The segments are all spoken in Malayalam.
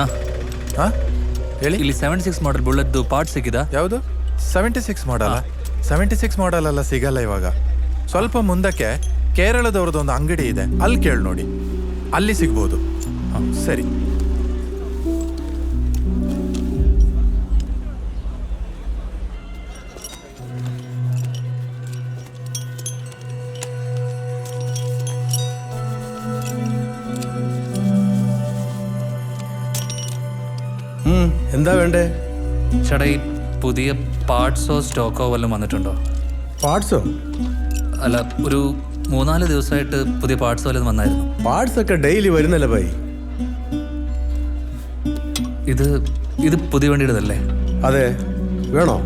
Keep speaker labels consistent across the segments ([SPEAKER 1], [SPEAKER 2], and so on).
[SPEAKER 1] ಅಣ್ಣ.
[SPEAKER 2] ಹಾ? ಹೇಳಿ.
[SPEAKER 1] ಇಲ್ಲಿ ಸೆವೆಂಟಿ ಸಿಕ್ಸ್ ಮಾಡಲ್ ಬುಲೆಟ್ದು ಪಾರ್ಟ್ ಸಿಕ್ಕಿದ?
[SPEAKER 2] ಯಾವುದು? Seventy six model seventy six model ಎಲ್ಲ ಸಿಗಲ್ಲ ಇವಾಗ. ಸ್ವಲ್ಪ ಮುಂದಕ್ಕೆ ಕೇರಳದವ್ರದ್ದು ಒಂದು ಅಂಗಡಿ ಇದೆ. ಅಲ್ಲಿ ಕೇಳಿ ನೋಡಿ. ಅಲ್ಲಿ ಸಿಗ್ಬೋದು. ಹ, ಸರಿ.
[SPEAKER 3] എന്താ വേണ്ടേ?
[SPEAKER 1] ചേട്ടാ ഈ പുതിയ പാർട്സോ സ്റ്റോക്കോ വല്ലതും വന്നിട്ടുണ്ടോ?
[SPEAKER 3] പാർട്സോ
[SPEAKER 1] അല്ല ഒരു മൂന്നാൽ ദിവസമായിട്ട് പുതിയ പാർട്സ് വല്ലതും വന്നായിരുന്നു.
[SPEAKER 3] പാർട്സ് ഒക്കെ ഡെയിലി വരുന്നല്ലേ ഭായി
[SPEAKER 1] ഇത് ഇത് പുതിയ വണ്ടിയുടേതല്ലേ?
[SPEAKER 3] അതെ. വേണോ?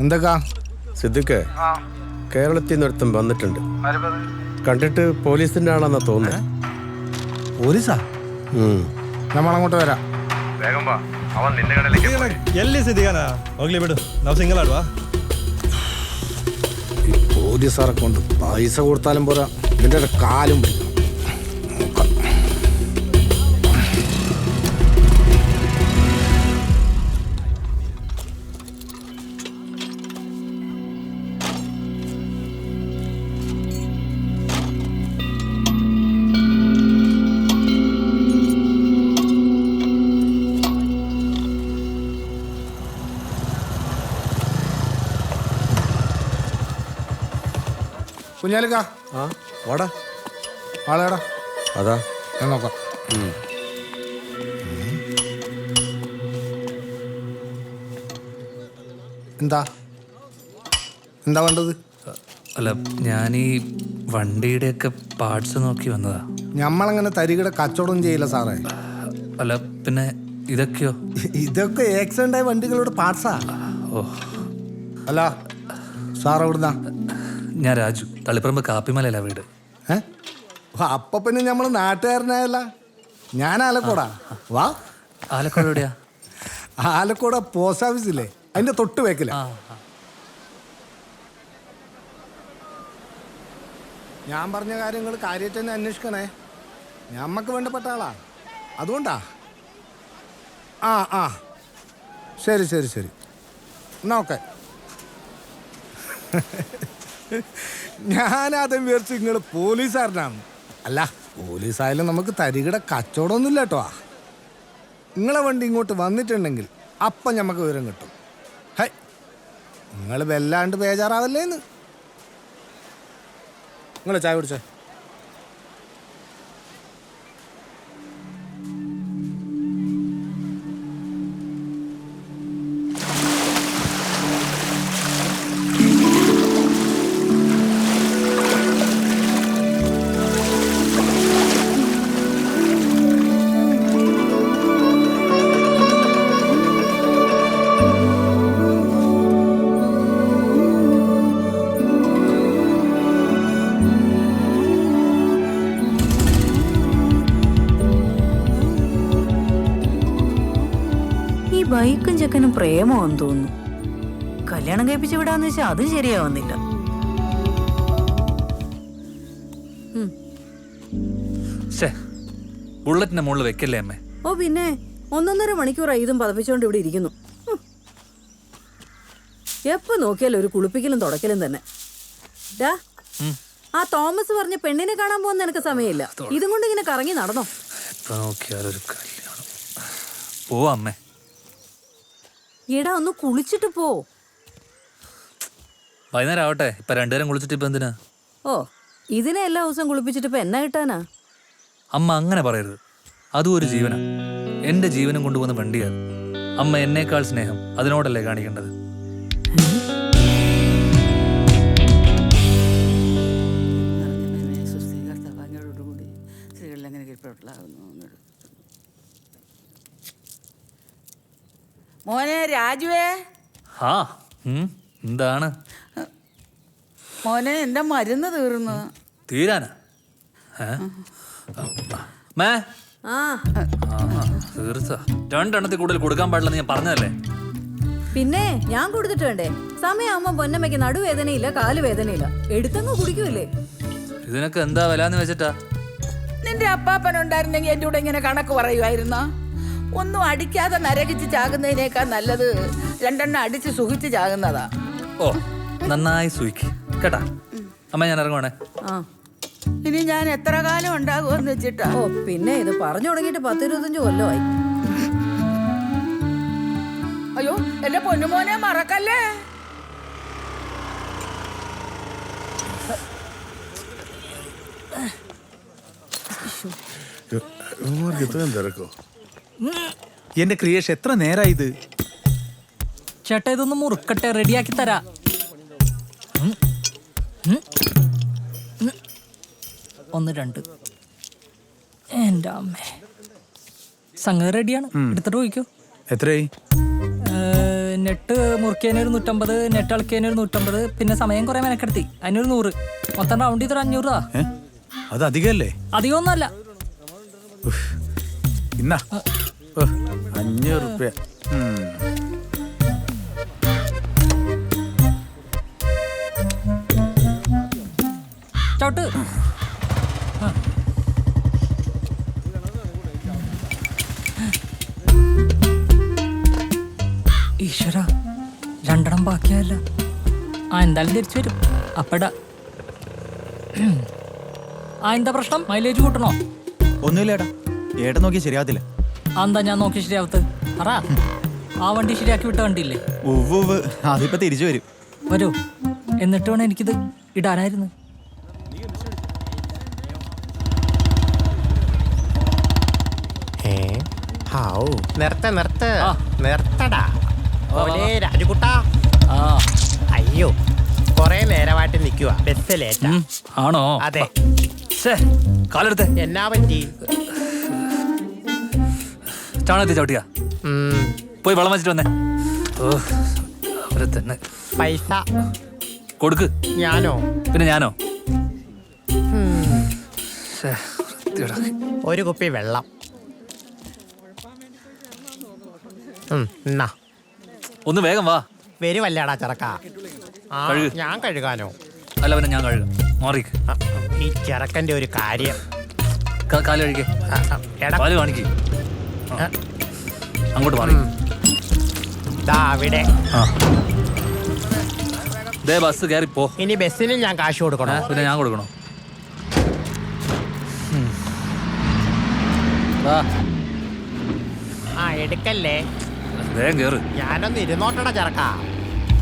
[SPEAKER 4] എന്തൊക്കാ?
[SPEAKER 3] സിദ്ദിഖ് കേരളത്തിൽ നിന്ന് ഒരുത്തൻ വന്നിട്ടുണ്ട്. കണ്ടിട്ട് പോലീസിന്റെ ആളാന്നാ തോന്നുന്നത്
[SPEAKER 4] പോലീസാ?
[SPEAKER 3] നമ്മൾ
[SPEAKER 4] അങ്ങോട്ട് വരാം.
[SPEAKER 5] വേഗം വാ. അവൻ നിന്റെ കടയിലേക്ക് എല്ലേ
[SPEAKER 4] ഈ പോലീസുകാരെ കൊണ്ട് പൈസ കൊടുത്താലും പോരാ. നിന്റെ കാലും പിടിക്കും. കുഞ്ഞാലിക്ക.
[SPEAKER 3] ആ? വാടാ.
[SPEAKER 4] ആളേടാ
[SPEAKER 3] അതാ.
[SPEAKER 4] ഞാൻ നോക്കാം. എന്താ? എന്താ വേണ്ടത്?
[SPEAKER 1] അല്ല ഞാൻ ഈ വണ്ടിയുടെ ഒക്കെ പാർട്സ് നോക്കി വന്നതാ.
[SPEAKER 4] ഞമ്മളങ്ങനെ തരികിട കച്ചവടം ചെയ്യില്ല സാറേ.
[SPEAKER 1] അല്ല പിന്നെ ഇതൊക്കെയോ?
[SPEAKER 4] ഇതൊക്കെ ആക്സിഡന്റ് ആയ വണ്ടികളുടെ പാർട്സാ
[SPEAKER 1] ഓ.
[SPEAKER 4] അല്ല സാർ എവിടുന്നാ
[SPEAKER 1] ഞാൻ രാജു തളിപ്പറമ്പ് കാപ്പിമലയിലാ വീട്.
[SPEAKER 4] ഏ? അപ്പൊ പിന്നെ നമ്മൾ നാട്ടുകാരനായല്ല. ഞാൻ ആലക്കോടാ. വാ.
[SPEAKER 1] ആലക്കോട് എവിടെയാ?
[SPEAKER 4] ആലക്കോട പോസ്റ്റ് ഓഫീസില്ലേ? അതിന്റെ തൊട്ട് വെക്കില്ല. ഞാൻ പറഞ്ഞ കാര്യങ്ങൾ കാര്യമായിട്ട് തന്നെ അന്വേഷിക്കണേ. ഞമ്മക്ക് വേണ്ടപ്പെട്ട ആളാ. അതുകൊണ്ടാ. ആ ആ. ശരി ശരി ശരി. എന്നാ ഓക്കെ. ഞാനാദ്യം വിചാരിച്ചു നിങ്ങൾ പോലീസുകാരനാണ് അല്ല പോലീസായാലും നമുക്ക് തരികിട കച്ചവടമൊന്നുമില്ല കേട്ടോ നിങ്ങളെ വണ്ടി ഇങ്ങോട്ട് വന്നിട്ടുണ്ടെങ്കിൽ അപ്പം നമുക്ക് വിവരം കിട്ടും. ഹൈ നിങ്ങൾ വല്ലാണ്ട് ബേജാറാവല്ലേന്ന്. നിങ്ങൾ ചായ കുടിച്ചേ?
[SPEAKER 6] ചെക്കനും പ്രേമമാണെന്ന് തോന്നുന്നു. കല്യാണം കഴിപ്പിച്ച് വിടാന്ന് വെച്ചാൽ അത് ശരിയാവുന്നില്ല.
[SPEAKER 1] ബുള്ളറ്റിന്റെ മുകളിൽ വെക്കല്ലേ അമ്മേ?
[SPEAKER 6] ഓ പിന്നെ ഒന്നൊന്നര മണിക്കൂറായി ഇതും പതപ്പിച്ചുകൊണ്ട് ഇവിടെ ഇരിക്കുന്നു. എപ്പ എപ്പോ നോക്കിയാലും ഒരു കുളിപ്പിക്കലും തുടക്കലും തന്നെ. ഡാ ആ തോമസ് പറഞ്ഞ പെണ്ണിനെ കാണാൻ പോകുന്ന എനിക്ക് സമയമില്ല. ഇതും കൊണ്ട് ഇങ്ങനെ കറങ്ങി നടന്നോ?
[SPEAKER 1] എപ്പോ നോക്കിയാലും ഒരു കല്യാണം. പോവാ അമ്മേ.
[SPEAKER 6] എടാ ഒന്ന് കുളിച്ചിട്ട് പോ.
[SPEAKER 1] വൈകുന്നേരം ആവട്ടെ ഇപ്പൊ രണ്ടുപേരും കുളിച്ചിട്ട് ഇപ്പൊ എന്തിനാ?
[SPEAKER 6] ഓ ഇതിനെ എല്ലാ ദിവസവും കുളിപ്പിച്ചിട്ട് ഇപ്പൊ എന്നാ കിട്ടാനാ?
[SPEAKER 1] അമ്മ അങ്ങനെ പറയരുത്. അതും ഒരു ജീവനാ. എന്റെ ജീവനും കൊണ്ടുപോകുന്ന വണ്ടിയാണ് അമ്മ എന്നേക്കാൾ സ്നേഹം അതിനോടല്ലേ കാണിക്കേണ്ടത്?
[SPEAKER 7] മോനെ രാജുവേ?
[SPEAKER 1] ആ ഉം, എന്താണ്?
[SPEAKER 7] മോനെ എന്റെ മരുന്ന് തീർന്നു.
[SPEAKER 1] തീരാനാ? മേ? തീർച്ച രണ്ടെണ്ണത്തിൽ കൂടുതൽ കൊടുക്കാൻ പാടില്ലെന്ന് ഞാൻ പറഞ്ഞതല്ലേ?
[SPEAKER 6] പിന്നെ ഞാൻ കൊടുത്തിട്ട് വേണ്ടേ? സമയമാകുമ്പോ പൊന്നമ്മയ്ക്ക് നടുവേദനയില്ല കാലുവേദനയില്ല. എടുത്തങ്ങ് കുടിക്കൂലേ
[SPEAKER 1] ഇതിനൊക്കെ എന്താ വില എന്ന് വെച്ചിട്ടാ?
[SPEAKER 7] നിന്റെ അപ്പാപ്പനുണ്ടായിരുന്നെങ്കിൽ എന്റെ കൂടെ ഇങ്ങനെ കണക്ക് പറയുമായിരുന്നോ? ഒന്നും അടിക്കാതെ നരകിച്ച് ചാകുന്നതിനേക്കാൾ നല്ലത് രണ്ടെണ്ണം അടിച്ച് സുഖിച്ച് ചാകുന്നതാ.
[SPEAKER 1] ഓ നന്നായി സൂയിക്ക് കേട്ടാ? അമ്മ ഞാൻ ഇറങ്ങുവാണേ.
[SPEAKER 6] ആ.
[SPEAKER 7] ഇനി ഞാൻ എത്ര കാലം ഉണ്ടാകുമെന്ന് വെച്ചിട്ടാ.
[SPEAKER 6] ഓ പിന്നെ ഇത് പറഞ്ഞു തുടങ്ങിയിട്ട് പത്തിരുപത്തഞ്ച് കൊല്ലമായി.
[SPEAKER 7] അയ്യോ എന്റെ പൊന്നുമോനെ മറക്കല്ലേ?
[SPEAKER 3] തിരക്കോ?
[SPEAKER 8] എന്റെ ക്രിയേഷൻ എത്ര നേരായി ഇത്?
[SPEAKER 9] ചേട്ടാ ഇതൊന്ന് മുറുക്കട്ടെ റെഡിയാക്കി തരാ. ഒന്ന് രണ്ട്. എന്റെ അമ്മേ. സംഗതി റെഡിയാണ് എടുത്തിട്ട് പോയിക്കോ.
[SPEAKER 8] എത്രയായി?
[SPEAKER 9] നെട്ട് മുറുക്കിയതിന് ഒരു നൂറ്റമ്പത് നെട്ട് അളക്കിയതിന് ഒരു നൂറ്റമ്പത് പിന്നെ സമയം കുറെ മെനക്കെടുത്തി. അതിനൊരു നൂറ്. മൊത്തം റൗണ്ട് ചെയ്തൊരു അഞ്ഞൂറ് രൂപ
[SPEAKER 8] അത് അധികമല്ലേ
[SPEAKER 9] അധികമൊന്നുമല്ല.
[SPEAKER 8] ഇന്നാ. അഞ്ഞൂറ് റുപ്യ
[SPEAKER 9] ചോട്ട്. ഈശ്വര രണ്ടെണ്ണം ബാക്കിയല്ല ആ എന്തായാലും തിരിച്ചു വരും. അപ്പടാ. ആ എന്താ പ്രശ്നം? മൈലേജ് കൂട്ടണോ?
[SPEAKER 8] ഒന്നുമില്ല ഏട്ടാ. ഏട്ടൻ നോക്കിയാൽ ശരിയാകത്തില്ല.
[SPEAKER 9] ആ എന്താ ഞാൻ നോക്കി ശരിയാവത്ത്? പറ. ആ വണ്ടി ശരിയാക്കി വിട്ട വണ്ടിയില്ലേ
[SPEAKER 8] ഉവ്വ് അതിപ്പോ തിരിച്ചു വരും.
[SPEAKER 9] വരൂ. എന്നിട്ട് വേണം എനിക്കിത് ഇടാനായിരുന്നു.
[SPEAKER 10] നിർത്ത നിർത്ത. നിർത്തടാ. ഓലേ രാജുകുട്ടാ.
[SPEAKER 1] ആ.
[SPEAKER 10] അയ്യോ. കൊറേ നേരമായിട്ട് നിൽക്കുക ബസ് ലേറ്റാ.
[SPEAKER 1] ആണോ?
[SPEAKER 10] അതെ.
[SPEAKER 1] കാലെടുത്തേ.
[SPEAKER 10] എന്നാ പറ്റി?
[SPEAKER 1] ചാണകത്തി ചവിട്ടിയാ പോയി വെള്ളം വെച്ചിട്ട് വന്നേ. ഓ അവരെ തന്നെ.
[SPEAKER 10] പൈസ.
[SPEAKER 1] കൊടുക്ക്.
[SPEAKER 10] ഞാനോ?
[SPEAKER 1] പിന്നെ ഞാനോ.
[SPEAKER 10] ഒരു കുപ്പി വെള്ളം. എന്നാ
[SPEAKER 1] ഒന്ന് വേഗം വാ.
[SPEAKER 10] വരുവല്ലേടാ ചെറുക്ക. ഞാൻ കഴുകാനോ?
[SPEAKER 1] അല്ല പിന്നെ ഞാൻ കഴുകാം.
[SPEAKER 10] മാറി ഈ ചെറുക്കന്റെ ഒരു കാര്യം.
[SPEAKER 1] കാൽ കഴിക്കേ കാൽ കാണിക്ക് അങ്ങോട്ട് മാറി.
[SPEAKER 10] ദാ അവിടെ.
[SPEAKER 1] ആ. ദേ ബസ് കയറി പോ.
[SPEAKER 10] ഇനി ബസ്സിന് ഞാൻ കാശ്
[SPEAKER 1] ഏ,
[SPEAKER 10] കൊടുക്കണോ
[SPEAKER 1] പിന്നെ ഞാൻ കൊടുക്കണോ? ഉം. വാ
[SPEAKER 10] ആ എടുക്കല്ലേ?
[SPEAKER 1] വേഗം കേറ്.
[SPEAKER 10] ഞാനൊന്ന് ഇരുന്നോട്ടട ചെറുക്ക.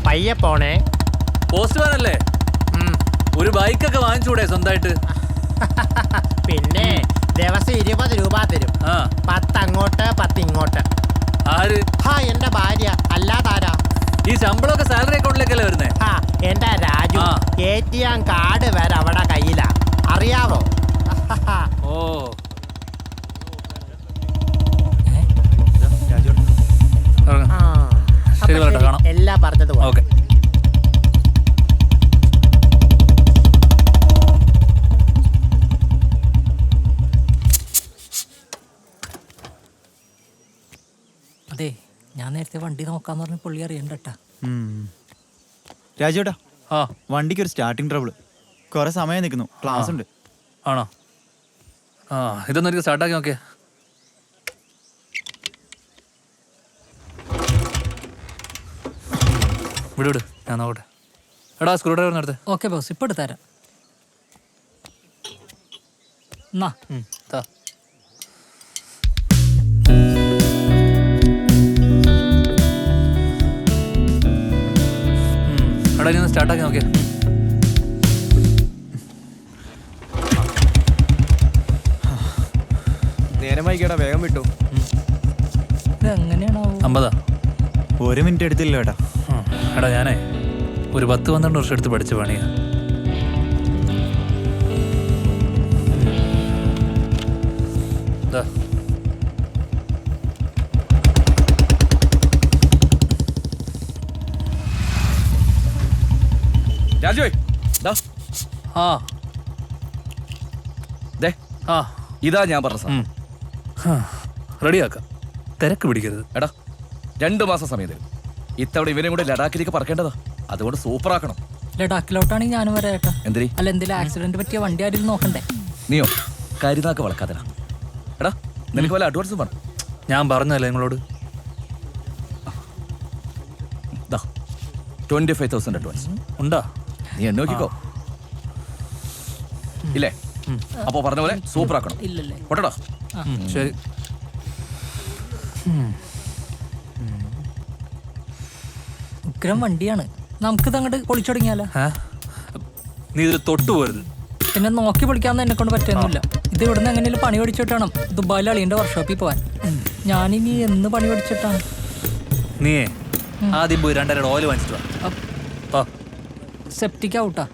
[SPEAKER 10] പയ്യെ പോണേ.
[SPEAKER 1] പോസ്റ്റ് അല്ലേ
[SPEAKER 10] ഉം.
[SPEAKER 1] ഒരു ബൈക്കൊക്കെ വാങ്ങിച്ചൂടെ സ്വന്തമായിട്ട്
[SPEAKER 10] പിന്നെ ദിവസം ഇരുപത് രൂപ തരും.
[SPEAKER 1] ആ.
[SPEAKER 10] പത്ത് അങ്ങോട്ട് പത്ത് ഇങ്ങോട്ട്
[SPEAKER 1] ആര്?
[SPEAKER 10] ഹാ എന്റെ ഭാര്യ. അല്ലാതാരാ
[SPEAKER 1] ഈ ശമ്പളമൊക്കെ സാലറി അക്കൗണ്ടിലേക്കല്ലേ വരുന്നേ?
[SPEAKER 10] ഹാ എന്റെ രാജു.
[SPEAKER 1] ആ.
[SPEAKER 10] എ ടി എം കാർഡ് വരെ അവിടെ കയ്യിലാ. അറിയാവോ?
[SPEAKER 9] അതെ ഞാൻ നേരത്തെ വണ്ടി നോക്കാന്ന് പറഞ്ഞ പുള്ളി അറിയണ്ടട്ടാ.
[SPEAKER 8] രാജുടാ
[SPEAKER 1] ആ.
[SPEAKER 8] വണ്ടിക്ക് ഒരു സ്റ്റാർട്ടിങ് ട്രബിൾ കുറെ സമയം നിൽക്കുന്നു ക്ലാസ് ഉണ്ട്.
[SPEAKER 1] ആണോ? ആ ഇതൊന്നും എനിക്ക് സ്റ്റാർട്ടാക്കി നോക്കിയേ. വിടു വിട് ഞാൻ നോക്കട്ടെ. എടാ സ്ക്രൂ ഡ്രൈവർ നടത്തേ
[SPEAKER 9] ഓക്കെ ബോസ് ഇപ്പം എടുത്തരാം എന്നാ
[SPEAKER 1] എടാ സ്റ്റാർട്ട് ഒന്ന് സ്റ്റാർട്ടാക്കി നോക്കിയാ.
[SPEAKER 8] നേരം വൈകിടാ വേഗം വിട്ടു.
[SPEAKER 1] അമ്പതാ.
[SPEAKER 8] ഒരു മിനിറ്റ് എടുത്തില്ല ഏട്ടാ.
[SPEAKER 1] എടാ ഞാനേ ഒരു പത്ത് പന്ത്രണ്ട് വർഷം എടുത്ത് പഠിച്ച പണിയാ.
[SPEAKER 11] രാജുവേ. ദാ.
[SPEAKER 1] ആ.
[SPEAKER 11] ദേ.
[SPEAKER 1] ആ.
[SPEAKER 11] ഇതാ ഞാൻ പറഞ്ഞ സാർ
[SPEAKER 1] റെഡിയാക്ക. തിരക്ക് പിടിക്കരുത്.
[SPEAKER 11] എടാ രണ്ട് മാസം സമയം തരും. ഇത്തവണ ഇവനെ കൂടെ ലഡാക്കിലേക്ക് പറക്കേണ്ടതാ. അതുകൊണ്ട് സൂപ്പർ ആക്കണം
[SPEAKER 9] ലഡാക്കിലോട്ടാണെങ്കിൽ ഞാനും വരാം
[SPEAKER 11] എന്തിരി
[SPEAKER 9] അല്ല എന്തെങ്കിലും ആക്സിഡന്റ് പറ്റിയ വണ്ടി ആരും നോക്കണ്ടേ?
[SPEAKER 11] നീയോ? കരുതാക്ക് വളക്കാതെടാ എടാ നിനക്ക് വല്ല അഡ്വാൻസും വേണം?
[SPEAKER 1] ഞാൻ പറഞ്ഞല്ലേ നിങ്ങളോട്?
[SPEAKER 11] ട്വന്റി ഫൈവ് തൗസൻഡ് അഡ്വാൻസ്
[SPEAKER 1] ഉണ്ടാ?
[SPEAKER 11] നീ നോക്കിക്കോ ഇല്ലേ? അപ്പോ പറഞ്ഞ പോലെ സൂപ്പർ ആക്കണം
[SPEAKER 9] ഇല്ലല്ലേ
[SPEAKER 11] പൊട്ടടാ.
[SPEAKER 1] ശരി.
[SPEAKER 9] ഉഗ്രം വണ്ടിയാണ്. നമുക്കിത് അങ്ങോട്ട് പൊളിച്ചു തുടങ്ങിയാലോ?
[SPEAKER 1] നീ ഇതിൽ തൊട്ടു പോരുത്.
[SPEAKER 9] പിന്നെ നോക്കി പൊളിക്കാന്ന് എന്നെ കൊണ്ട് പറ്റുന്നില്ല. ഇത് ഇവിടുന്ന് എങ്ങനെയും പണി പഠിച്ചിട്ട് വേണം. ദുബായിൽ അളിയന്റെ വർക്ക്ഷോപ്പിൽ പോവാൻ. ഞാനിനി എന്ന് പണി പഠിച്ചിട്ടാണ്
[SPEAKER 1] നീയേ ആദ്യം പോയി രണ്ടര ഓയിൽ വാങ്ങിച്ചിട്ട് വാ.
[SPEAKER 9] സെപ്റ്റിക് ഔട്ടാ